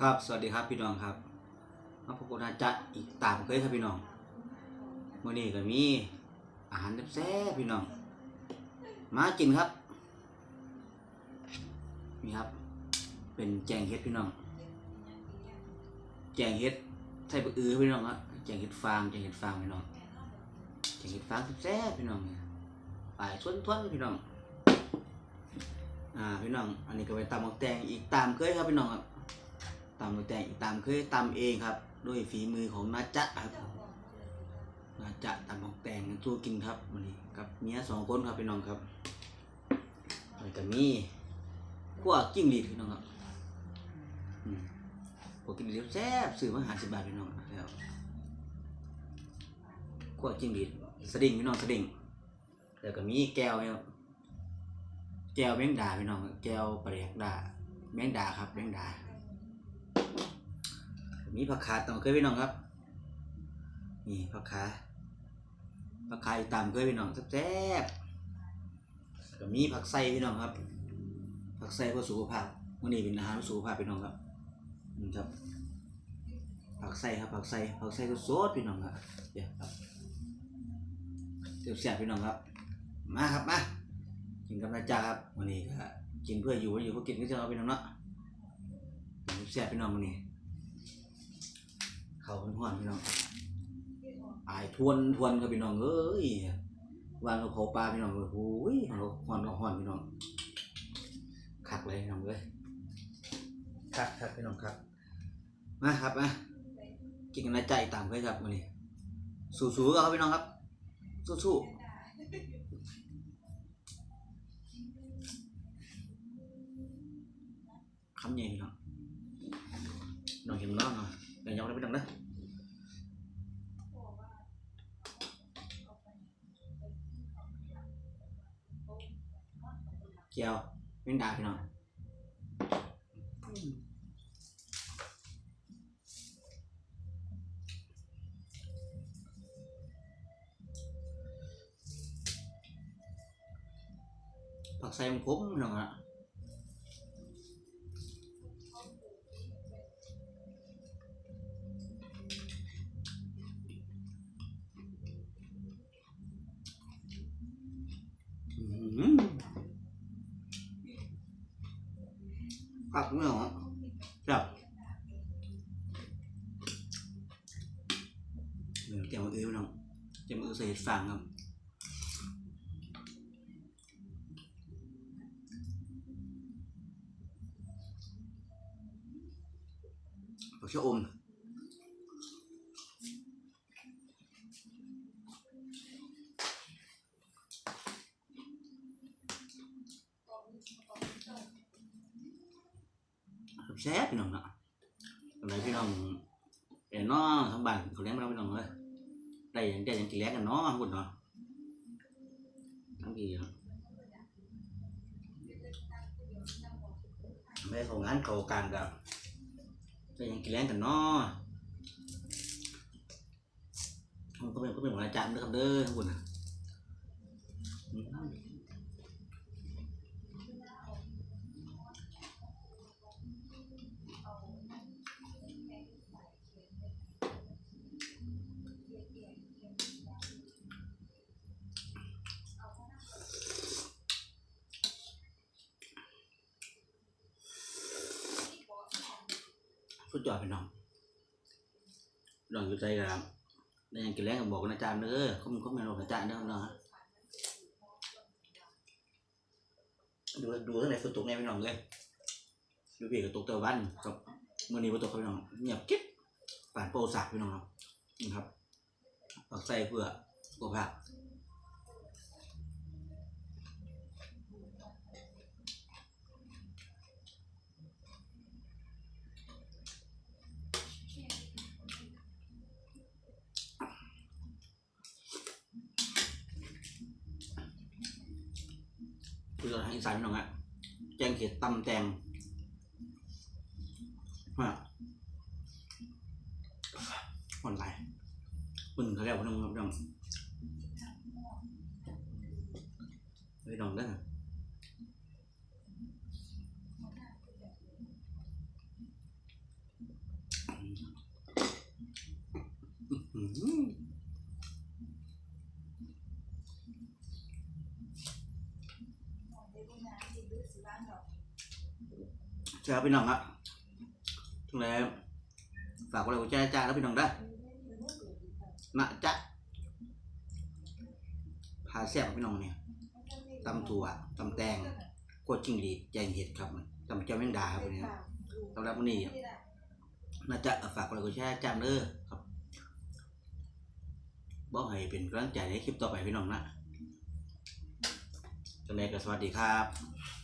ครับ สวัสดีครับพี่น้องครับมาพบกับอาจารย์อีกตามเคยครับพี่น้องมื้อนี้ก็มีอาหารแซ่บพี่น้อง มากินครับ นี่ครับ เป็นแจงเห็ดพี่น้อง แจงเห็ดใส่บะอือพี่น้องครับแจงเห็ดฟางแจงเห็ดฟางพี่น้อง แจงเห็ดฟางแซ่บพี่น้องปลายทวนๆพี่น้อง อ่าพี่น้อง อันนี้ก็ไปตำหมกแตงอีกตามเคยครับพี่น้องครับ ตำหมกแตงตามเคยตำเองครับ ด้วยฝีมือของนาจะครับนาจะตำหมกแตงสู้กินครับวันนี้กับเมียสองคนครับพี่น้องครับแล้วก็มีพวกจิ้งหรีดพี่น้องครับอืมพวกจิ้งหรีดแซ่บซื้อมาหาสิบบาทพี่น้องแล้วพวกจิ้งหรีดสดิ่งพี่น้องสดิ่งแล้วก็มีแก้วครับแก้วแมงดาพี่น้องแก้วปลาแดกดาแมงดาครับแมงดา มีผักขาต่อเคยพี่น้องครับ นี่ผักขาผักขาอีกตามเคยพี่น้องแซ่บๆก็มีผักไส้พี่น้องครับ ผักไส้เพื่อสุขภาพวันนี้เป็นอาหารสุขภาพพี่น้องครับนี่ครับ ผักไส้ครับผักไส้ผักไส้ก็สดพี่น้องครับเดี๋ยวครับเดี๋ยวเสียบพี่น้องครับ มาครับมากินกับนาจาครับวันนี้ก็กินเพื่ออยู่วันอยู่เพื่อกินก็จะเอาพี่น้องเนาะกินเสียบพี่น้องวันนี้ เขาห่อนๆพี่น้องอายทวนทวนกับพี่น้องเอ้ยวางกับเขาปลาพี่น้องเลยโอ้ยเขาห่อนกับห่อนพี่น้องคักเลยพี่น้องเลยคักคักพี่น้องครับมาครับมากินกันในใจตามเคยครับวันนี้สู้ๆครับพี่น้องครับ สู้ๆคำใหญ่พี่น้องน้องเห็นน้องเนาะ để nhau nó biết đằng đấy chèo miếng đà thì nào Phật xem cốm rồi ạ ผักไม่หรอจับเดี๋ยวเจียวมืออื้อน้องเจียวมืออื้อใส่เห็ดฟางครับผักชะอม แซ่บพี่น้องเนาะทำไมพี่น้องเอ็นน้อทั้งบ้านเขาเลี้ยงเราพี่น้องเลยได้ยังได้ยังกินเลี้ยงกันเนาะทั้งหมดเนาะทั้งทีเนาะไม่เขางานเขาการกับได้ยังกินเลี้ยงกันเนาะมันก็เป็นก็เป็นของอาจารย์ด้วยครับเด้อทั้งหมดนะ สุดยอดพี่น้องลองอยู่ใจกันได้ยังกินแรงกับบอกกันอาจารย์เด้อเขามีเขามีบอกอาจารย์เด้อเนาะดูดูทั้งไหนฝนตกแน่พี่น้องเลยดูพี่กับตกตะวันกับมื่อนี้ฝนตกครับพี่น้องเงียบกิ๊บป่านโปรสักพี่น้องครับนี่ครับปักใส่เพื่อสุขภาพ คือทารอีสานพี่น้องอะแจงเขียดตำแตงฮะผ่อนไหลปึ่งเขาเรียกว่าน้องครับพี่น้องพี่น้องได้ อเช้าพี่น้องอะทั้งแล้วฝากกดไลค์กดแชร์จ้าแล้วพี่น้องได้อมาจ้ะพาแซ่บพี่น้องเนี่ยตำถั่วตำแตงกวดจิ้งหรีดแจงเห็ดครับตำเจ้าแมงดาครับวันนี้สำหรับวันนี้น่าจะฝากกดไลค์กดแชร์จ้าเด้อครับบอกให้เป็นกำลังใจในคลิปต่อไปพี่น้องนะจังไดก็สวัสดีครับ